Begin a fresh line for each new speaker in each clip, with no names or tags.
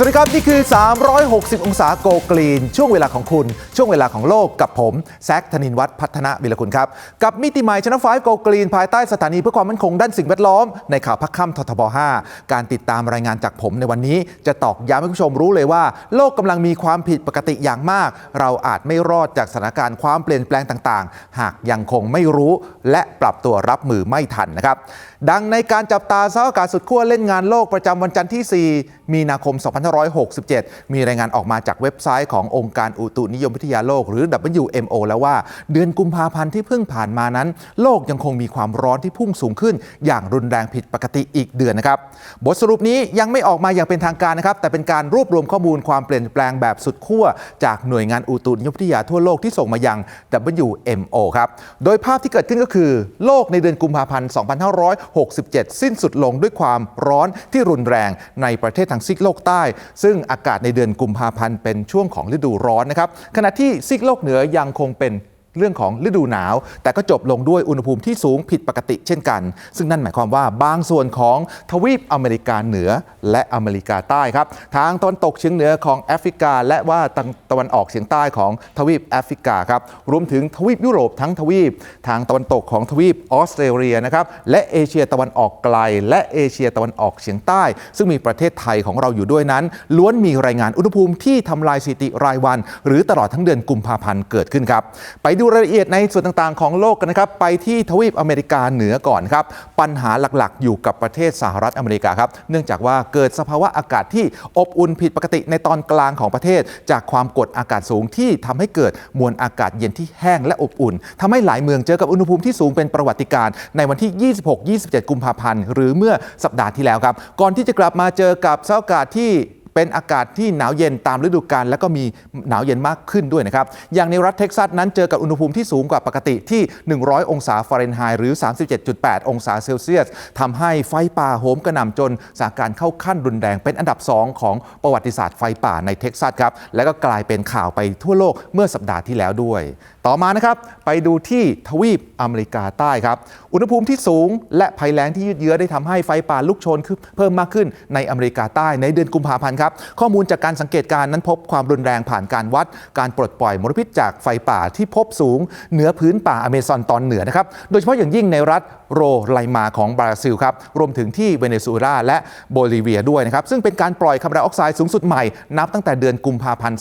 สวัสดีครับ นี่คือ 360 องศาโกกรีน ช่วงเวลาของคุณ ช่วงเวลาของโลกกับผมแซคธนินวัฒน์พัฒนาวิรคุณครับ กับมิติใหม่ชนะไฟโกกรีน ภายใต้สถานีเพื่อความมั่นคงด้านสิ่งแวดล้อม ในข่าวพักค่ำททบ 5 การติดตามรายงานจากผมในวันนี้ จะตอกย้ำให้ผู้ชมรู้เลยว่า โลกกำลังมีความผิดปกติอย่างมาก เราอาจไม่รอดจากสถานการณ์ความเปลี่ยนแปลงต่าง ๆ หากยังคงไม่รู้ และปรับตัวรับมือไม่ทันนะครับดังในการจับตาสภาพอากาศสุดขั้วเล่นงานโลกประจำวันจันทร์ที่ 4 มีนาคม 2567 มีรายงานออกมาจากเว็บไซต์ขององค์การอุตุนิยมวิทยาโลก หรือ WMO แล้วว่า เดือนกุมภาพันธ์ที่เพิ่งผ่านมานั้น โลกยังคงมีความร้อนที่พุ่งสูงขึ้น อย่างรุนแรงผิดปกติอีกเดือนนะครับ บทสรุปนี้ยังไม่ออกมาอย่างเป็นทางการนะครับ แต่เป็นการรวบรวมข้อมูลความเปลี่ยนแปลงแบบสุดขั้วจากหน่วยงานอุตุนิยมวิทยาทั่วโลกที่ส่งมายัง WMO ครับ โดยภาพที่เกิดขึ้นก็คือ โลกในเดือนกุมภาพันธ์2567 สิ้นสุดลงด้วยความร้อนที่รุนแรงในประเทศทางซีกโลกใต้ ซึ่งอากาศในเดือนกุมภาพันธ์เป็นช่วงของฤดูร้อนนะครับขณะที่ซีกโลกเหนือยังคงเป็น เรื่องของฤดูหนาว แต่ก็จบลงด้วยอุณหภูมิที่สูงผิดปกติเช่นกัน ซึ่งนั่นหมายความว่าบางส่วนของทวีปอเมริกาเหนือและอเมริกาใต้ครับ ทางตอนตกเฉียงเหนือของแอฟริกา และว่าตะวันออกเฉียงใต้ของทวีปแอฟริกาครับ รวมถึงทวีปยุโรปทั้งทวีป ทางตะวันตกของทวีปออสเตรเลียนะครับ และเอเชียตะวันออกไกล และเอเชียตะวันออกเฉียงใต้ ซึ่งมีประเทศไทยของเราอยู่ด้วยนั้น ล้วนมีรายงานอุณหภูมิที่ทำลายสถิติรายวัน หรือตลอดทั้งเดือนกุมภาพันธ์เกิดขึ้นครับ ไปดูรายละเอียดในส่วนต่างๆ ของโลกกันนะครับ ไปที่ทวีปอเมริกาเหนือก่อนครับ ปัญหาหลักๆ อยู่กับประเทศสหรัฐอเมริกาครับ เนื่องจากว่าเกิดสภาวะอากาศที่อบอุ่นผิดปกติในตอนกลางของประเทศ จากความกดอากาศสูงที่ทำให้เกิดมวลอากาศเย็นที่แห้งและอบอุ่นทำให้หลายเมืองเจอกับอุณหภูมิที่สูงเป็นประวัติการณ์ในวันที่ 26-27 กุมภาพันธ์หรือเมื่อสัปดาห์ที่แล้วครับ ก่อนที่จะกลับมาเจอกับสภาพอากาศที่ เป็นอากาศที่หนาวเย็นตามฤดูกาลและก็มีหนาวเย็นมากขึ้นด้วยนะครับ อย่างในรัฐเท็กซัสนั้นเจอกับอุณหภูมิที่สูงกว่าปกติที่ 100 องศาฟาเรนไฮต์หรือ 37.8 องศาเซลเซียสทำให้ไฟป่าโหมกระหน่ำจนสถานการณ์เข้าขั้นรุนแรงเป็นอันดับ 2 ของประวัติศาสตร์ไฟป่าในเท็กซัสครับและก็กลายเป็นข่าวไปทั่วโลกเมื่อสัปดาห์ที่แล้วด้วย ต่อมานะครับไปดูที่ทวีปอเมริกาใต้ครับอุณหภูมิที่สูง และภัยแล้งที่ยืดเยื้อได้ทำให้ไฟป่าลุกโชนขึ้นเพิ่มมากขึ้นในอเมริกาใต้ในเดือนกุมภาพันธ์ครับข้อมูลจากการสังเกตการณ์นั้นพบความรุนแรงผ่านการวัด การปลดปล่อยมลพิษจากไฟป่าที่พบสูงเหนือพื้นป่าอเมซอนตอนเหนือนะครับโดยเฉพาะอย่างยิ่งในรัฐโรไลมาของบราซิลครับรวมถึงที่เวเนซุเอลาและโบลิเวียด้วยนะครับซึ่งเป็นการปล่อยคาร์บอนไดออกไซด์สูงสุดใหม่นับตั้งแต่เดือนกุมภาพันธ์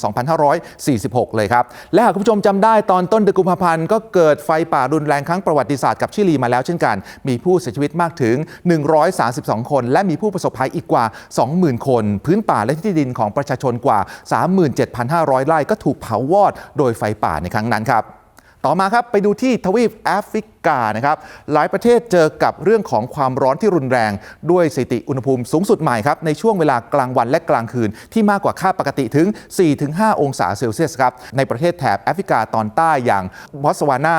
2546 เลยครับ และหากคุณผู้ชมจำได้ตอนต้นเดือนกุมภาพันธ์ก็เกิดไฟป่ารุนแรงครั้งประวัติศาสตร์กับชิลีมาแล้วเช่นกัน มีผู้เสียชีวิตมากถึง 132 คน และมีผู้ประสบภัยอีกกว่า 20,000 คน พื้นป่าและที่ดินของประชาชนกว่า 37,500 ไร่ก็ถูกเผาวอดโดยไฟป่าในครั้งนั้นครับ ต่อมาครับไปดูที่ทวีปแอฟริกานะครับ หลายประเทศเจอกับเรื่องของความร้อนที่รุนแรง ด้วยสถิติอุณหภูมิสูงสุดใหม่ครับในช่วงเวลากลางวันและกลางคืน ที่มากกว่าค่าปกติถึง 4-5 องศาเซลเซียสครับในประเทศแถบแอฟริกาตอนใต้อย่างบอตสวานา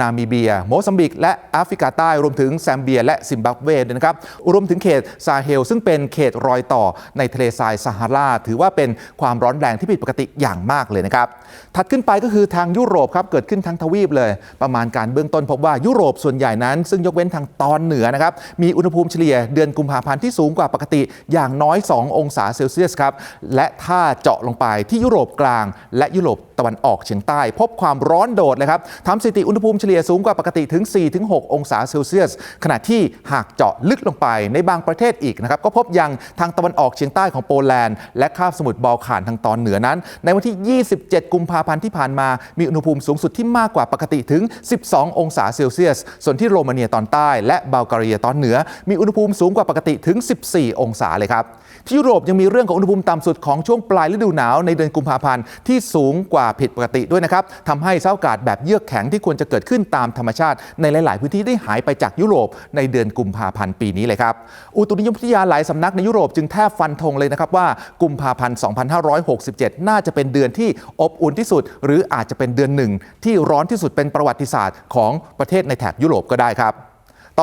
นามิเบีย โมซัมบิก และแอฟริกาใต้รวมถึงแซมเบีย และซิมบับเวนะครับรวมถึงเขตซาเฮลซึ่งเป็นเขตรอยต่อในทะเลทรายซาฮารา ถือว่าเป็นความร้อนแรงที่ผิดปกติอย่างมากเลยนะครับถัดขึ้นไปก็คือทางยุโรปครับเกิดขึ้นทั้งทวีปเลย ประมาณการเบื้องต้นพบว่ายุยุโรปส่วนใหญ่นั้น ซึ่งยกเว้นทางตอนเหนือนะครับมีอุณหภูมิเฉลี่ยเดือนกุมภาพันธ์ที่สูงกว่าปกติอย่างน้อย 2 องศาเซลเซียสครับและถ้าเจาะลงไปที่ยุโรปกลาง และยุโรป ตะวันออกเฉียงใต้ พบความร้อนโดดเลยครับทำสถิติอุณหภูมิเฉลี่ยสูงกว่าปกติถึง 4-6 องศาเซลเซียส ขณะที่หากเจาะลึกลงไปในบางประเทศอีกนะครับ ก็พบยังทางตะวันออกเฉียงใต้ของโปแลนด์ และคาบสมุทรบอลข่านทางตอนเหนือนั้น ในวันที่ 27 กุมภาพันธ์ที่ผ่านมา มีอุณหภูมิสูงสุดที่มากกว่าปกติถึง 12 องศาเซลเซียส ส่วนที่โรมาเนียตอนใต้และบัลแกเรียตอนเหนือ มีอุณหภูมิสูงกว่าปกติถึง 14 องศาเลยครับที่ยุโรปยังมีเรื่องของอุณหภูมิต่ำสุดของช่วงปลายฤดูหนาวในเดือนกุมภาพันธ์ที่สูงกว่าผิดปกติด้วยนะครับทำให้สภาพอากาศแบบเยือกแข็งที่ควรจะเกิดขึ้นตามธรรมชาติ ในหลาย ๆ พื้นที่ได้หายไปจากยุโรปในเดือนกุมภาพันธ์ปีนี้เลยครับอุตุนิยมวิทยาหลายสำนักในยุโรปจึงแทบฟันธงเลยนะครับว่ากุมภาพันธ์ 2567 น่าจะเป็นเดือนที่อบอุ่นที่สุด หรืออาจจะเป็นเดือนหนึ่งที่ร้อนที่สุดเป็นประวัติศาสตร์ของประเทศในแถบยุโรปก็ได้ครับ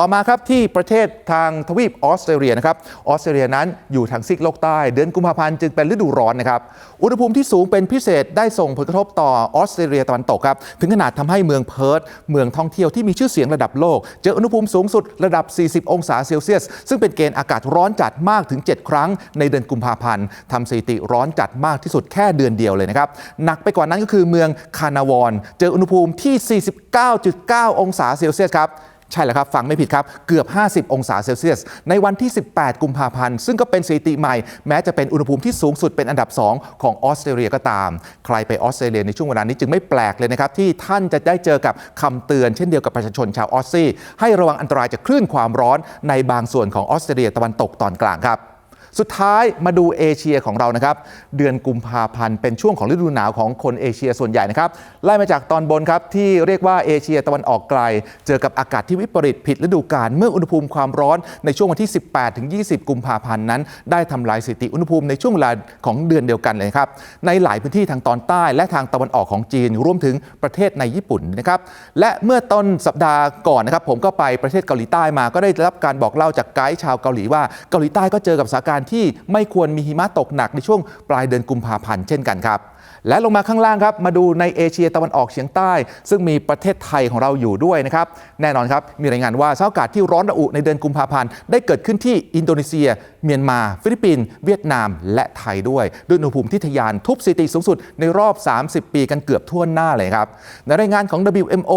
ต่อมาครับที่ประเทศทางทวีปออสเตรเลียนะครับออสเตรเลียนั้นอยู่ทางซีกโลกใต้ เดือนกุมภาพันธ์จึงเป็นฤดูร้อนนะครับอุณหภูมิที่สูงเป็นพิเศษได้ส่งผลกระทบต่อออสเตรเลียตะวันตกครับถึงขนาดทำให้เมืองเพิร์ธเมืองท่องเที่ยวที่มีชื่อเสียงระดับโลก เจออุณหภูมิสูงสุดระดับ 40 องศาเซลเซียส ซึ่งเป็นเกณฑ์อากาศร้อนจัดมากถึง 7 ครั้งในเดือนกุมภาพันธ์ทำสถิติร้อนจัดมากที่สุดแค่เดือนเดียวเลยนะครับหนักไปกว่านั้นก็คือเมืองคานาวอนเจออุณหภูมิที่ 49.9 องศาเซลเซียสครับ ใช่แล้วครับ ฟังไม่ผิดครับ เกือบ 50 องศาเซลเซียส ในวันที่ 18 กุมภาพันธ์ ซึ่งก็เป็นสถิติใหม่ แม้จะเป็นอุณหภูมิที่สูงสุดเป็นอันดับ 2 ของออสเตรเลียก็ตาม ใครไปออสเตรเลียในช่วงเวลานี้จึงไม่แปลกเลยนะครับ ที่ท่านจะได้เจอกับคำเตือนเช่นเดียวกับประชาชนชาวออสซี่ให้ระวังอันตรายจากคลื่นความร้อนในบางส่วนของออสเตรเลียตะวันตกตอนกลางครับ สุดท้ายมาดูเอเชียของเรานะครับ เดือนกุมภาพันธ์เป็นช่วงของฤดูหนาวของคนเอเชียส่วนใหญ่นะครับไล่มาจากตอนบนครับที่เรียกว่าเอเชียตะวันออกไกล เจอกับอากาศที่วิปริตผิดฤดูกาลเมื่ออุณหภูมิความร้อนในช่วงวันที่ 18ถึง20 กุมภาพันธ์นั้น ได้ทำลายสถิติอุณหภูมิในช่วงเวลาของเดือนเดียวกันเลยครับในหลายพื้นที่ทางตอนใต้และทางตะวันออกของจีนรวมถึงประเทศในญี่ปุ่นนะครับและเมื่อต้นสัปดาห์ก่อนนะครับผมก็ไปประเทศเกาหลีใต้มาก็ได้รับการบอกเล่าจากไกด์ชาวเกาหลีว่าเกาหลีใต้ก็เจอกับสถานการณ์ที่ไม่ควรมีหิมะตกหนักในช่วงปลายเดือนกุมภาพันธ์เช่นกันครับ และลงมาข้างล่างครับมาดูในเอเชียตะวันออกเฉียงใต้ ซึ่งมีประเทศไทยของเราอยู่ด้วยนะครับแน่นอนครับมีรายงานว่าสภาพอากาศที่ร้อนระอุในเดือนกุมภาพันธ์ได้เกิดขึ้นที่อินโดนีเซีย เมียนมา ฟิลิปปินส์เวียดนาม และไทยด้วยด้วยอุณหภูมิที่ทะยานทุบสถิติสูงสุดในรอบ 30 ปีกันเกือบทั่วหน้าเลยครับในรายงานของ WMO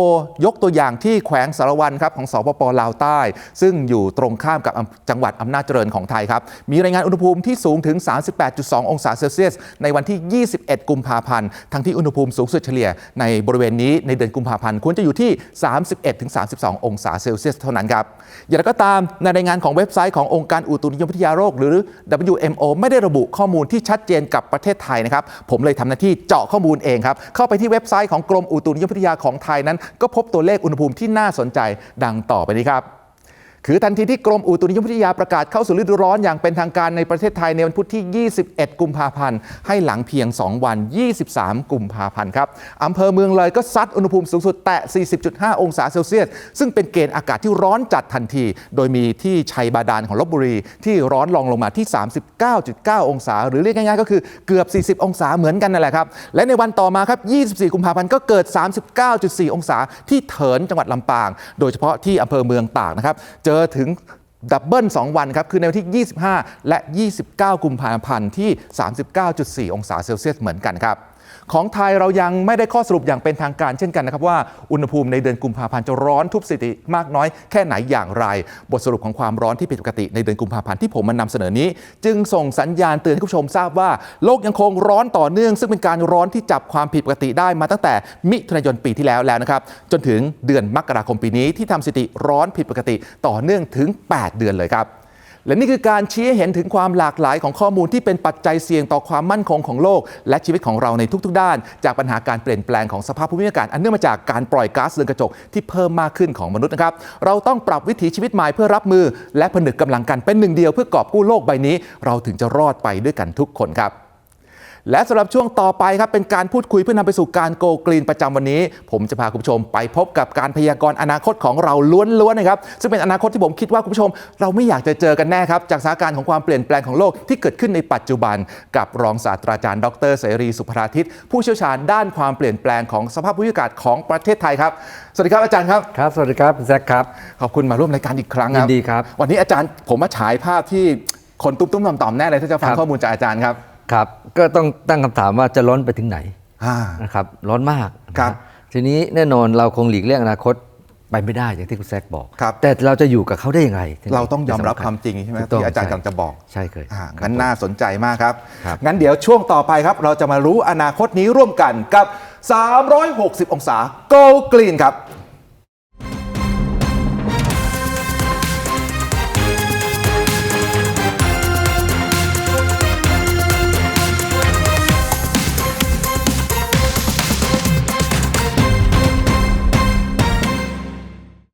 ยกตัวอย่างที่แขวงสารวันครับของสปปลาวใต้ ซึ่งอยู่ตรงข้ามกับจังหวัดอำนาจเจริญของไทยครับมีรายงานอุณหภูมิที่สูงถึง 38.2 องศาเซลเซียสในวันที่ 21 กุมภาพันธ์ ทั้งที่อุณหภูมิสูงสุดเฉลี่ยในบริเวณนี้ในเดือนกุมภาพันธ์ควรจะอยู่ที่ 31-32 องศาเซลเซียสเท่านั้นครับ อย่างไรก็ตามในรายงานของเว็บไซต์ขององค์การอุตุนิยมวิทยาโลกหรือ WMO ไม่ได้ระบุข้อมูลที่ชัดเจนกับประเทศไทยนะครับ ผมเลยทำหน้าที่เจาะข้อมูลเองครับ เข้าไปที่เว็บไซต์ของกรมอุตุนิยมวิทยาของไทยนั้น ก็พบตัวเลขอุณหภูมิที่น่าสนใจดังต่อไปนี้ครับ คือทันทีที่กรมอุตุนิยมวิทยาประกาศเข้าสู่ฤดูร้อนอย่างเป็นทางการในประเทศไทยในวันพุธที่ 21 กุมภาพันธ์ ให้หลังเพียง 2 วัน 23 กุมภาพันธ์ครับอำเภอเมืองเลยก็ซัดอุณหภูมิสูงสุดแตะ 40.5 องศาเซลเซียส ซึ่งเป็นเกณฑ์อากาศที่ร้อนจัดทันที โดยมีที่ชัยบาดาลของลบบุรี ที่ร้อนรองลงมาที่ 39.9 องศา หรือเรียกง่ายๆก็คือเกือบ 40 องศาเหมือนกันนั่นแหละครับ และในวันต่อมาครับ 24 กุมภาพันธ์ก็เกิด 39.4 องศาที่เถินจังหวัดลำปาง โดยเฉพาะที่อำเภอเมืองตากนะครับเจอถึงดับเบิล2วันครับ คือในวันที่ 25 และ 29 กุมภาพันธ์ที่ 39.4 องศาเซลเซียสเหมือนกันครับ ของไทยเรายังไม่ได้ข้อสรุปอย่างเป็นทางการเช่นกันนะครับว่าอุณหภูมิในเดือนกุมภาพันธ์จะร้อนทุบสถิติมากน้อยแค่ไหนอย่างไร บทสรุปของความร้อนที่ผิดปกติในเดือนกุมภาพันธ์ที่ผมมานำเสนอนี้ จึงส่งสัญญาณเตือนให้ผู้ชมทราบว่าโลกยังคงร้อนต่อเนื่อง ซึ่งเป็นการร้อนที่จับความผิดปกติได้มาตั้งแต่มิถุนายนปีที่แล้วแล้วนะครับจนถึงเดือนมกราคมปีนี้ที่ทำสถิติร้อนผิดปกติต่อเนื่องถึง 8 เดือนเลยครับ และนี่คือการชี้ให้เห็นถึงความหลากหลายของข้อมูลที่เป็นปัจจัยเสี่ยงต่อความมั่นคงของโลก และชีวิตของเราในทุก ๆ ด้าน จากปัญหาการเปลี่ยนแปลงของสภาพภูมิอากาศอันเนื่องมาจากการปล่อยก๊าซเรือนกระจกที่เพิ่มมากขึ้นของมนุษย์นะครับเราต้องปรับวิถีชีวิตใหม่เพื่อรับมือ และผนึกกำลังกันเป็นหนึ่งเดียวเพื่อกอบกู้โลกใบนี้ เราถึงจะรอดไปด้วยกันทุกคนครับ และสำหรับช่วงต่อไปครับเป็นการพูดคุยเพื่อนำไปสู่การโกกรีนประจำวันนี้ ผมจะพาคุณผู้ชมไปพบกับการพยากรณ์อนาคตของเราล้วนๆนะครับซึ่งเป็นอนาคตที่ผมคิดว่าคุณผู้ชม เราไม่อยากจะเจอกันแน่ครับจากสถานการณ์ของความเปลี่ยนแปลงของโลกที่เกิดขึ้นในปัจจุบัน กับรองศาสตราจารย์ดรเสรีสุภราทิตผู้เชี่ยวชาญด้านความเปลี่ยนแปลงของสภาพภูมิอากาศของประเทศไทยครับสวัสดีครับอาจารย์ครับ
ครับสวัสดีครับคุณแซคครับ
ขอบคุณมาร่วมรายการอีกครั้งครับ
ยินดีครับ
วันนี้อาจารย์ผมมาฉายภาพที่คนตุ้มๆต่อมๆแน่เลยถ้าจะฟัง
ครับ
ข้อมูลจากอาจารย์ครับ
ครับ ก็ต้องตั้งคำถามว่าจะร้อนไปถึงไหน
อ่า
นะครับร้อนมาก
ครับ
นะฮะทีนี้แน่นอนเราคงหลีกเลี่ยงอนาคตไปไม่ได้อย่างที่คุณแซคบอก
ครับ
แต่เราจะอยู่กับเขาได้ยังไง
เราต้องยอมรับ
สำ
ความจริงใช่ไหม
ถูกต้อง
ที่อาจารย์
ใช่
กำลังจะบอก
ใช่เคย
อ่า
ครับ
งั้นน่าสนใจมากครับ
ครับ
งั้นเดี๋ยวช่วงต่อไปครับ เราจะมารู้อนาคตนี้ร่วมกันกับ 360 องศา Go Green ครับ